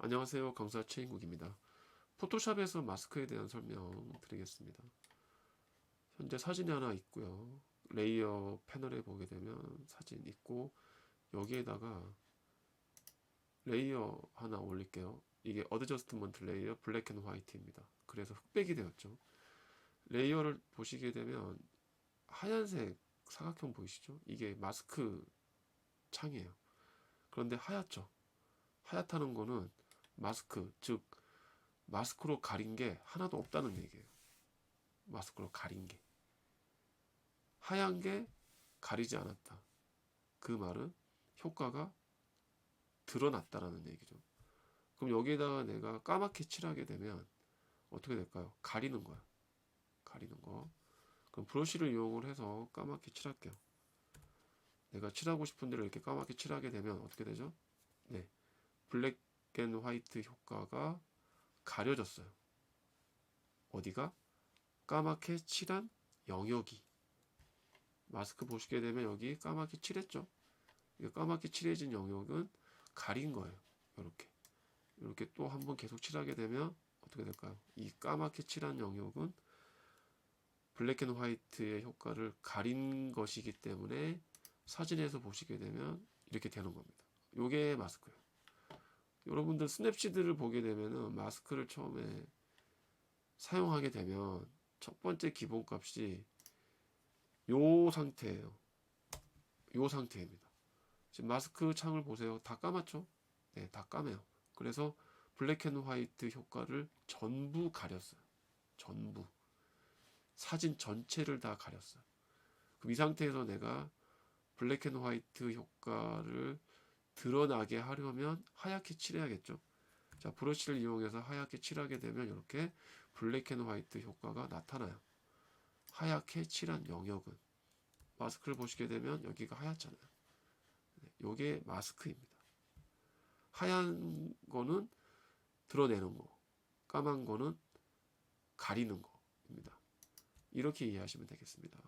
안녕하세요. 강사 최인국입니다. 포토샵에서 마스크에 대한 설명 드리겠습니다. 현재 사진이 하나 있고요. 레이어 패널에 보게 되면 사진 있고 여기에다가 레이어 하나 올릴게요. 이게 어드저스트먼트 레이어 블랙 앤 화이트입니다. 그래서 흑백이 되었죠. 레이어를 보시게 되면 하얀색 사각형 보이시죠? 이게 마스크 창이에요. 그런데 하얗죠? 하얗다는 거는 마스크, 즉 마스크로 가린 게 하나도 없다는 얘기예요. 마스크로 가린 게. 하얀 게 가리지 않았다. 그 말은 효과가 드러났다라는 얘기죠. 그럼 여기에다가 내가 까맣게 칠하게 되면 어떻게 될까요? 가리는 거야. 가리는 거. 그럼 브러쉬를 이용을 해서 까맣게 칠할게요. 내가 칠하고 싶은 대로 이렇게 까맣게 칠하게 되면 어떻게 되죠? 네. 블랙 앤 화이트 효과가 가려졌어요. 어디가? 까맣게 칠한 영역이. 마스크 보시게 되면 여기 까맣게 칠했죠? 이 까맣게 칠해진 영역은 가린 거예요. 이렇게. 이렇게 또 한 번 계속 칠하게 되면 어떻게 될까요? 이 까맣게 칠한 영역은 블랙 앤 화이트의 효과를 가린 것이기 때문에 사진에서 보시게 되면 이렇게 되는 겁니다. 요게 마스크예요. 여러분들 스냅시드를 보게 되면은 마스크를 처음에 사용하게 되면 첫 번째 기본값이 요 상태예요. 요 상태입니다. 지금 마스크 창을 보세요. 다 까맣죠? 네, 다 까매요. 그래서 블랙 앤 화이트 효과를 전부 가렸어요. 전부. 사진 전체를 다 가렸어요. 그럼 이 상태에서 내가 블랙 앤 화이트 효과를 드러나게 하려면 하얗게 칠해야겠죠. 자, 브러쉬를 이용해서 하얗게 칠하게 되면 이렇게 블랙 앤 화이트 효과가 나타나요. 하얗게 칠한 영역은 마스크를 보시게 되면 여기가 하얗잖아요. 네, 요게 마스크입니다. 하얀 거는 드러내는 거, 까만 거는 가리는 거입니다. 이렇게 이해하시면 되겠습니다.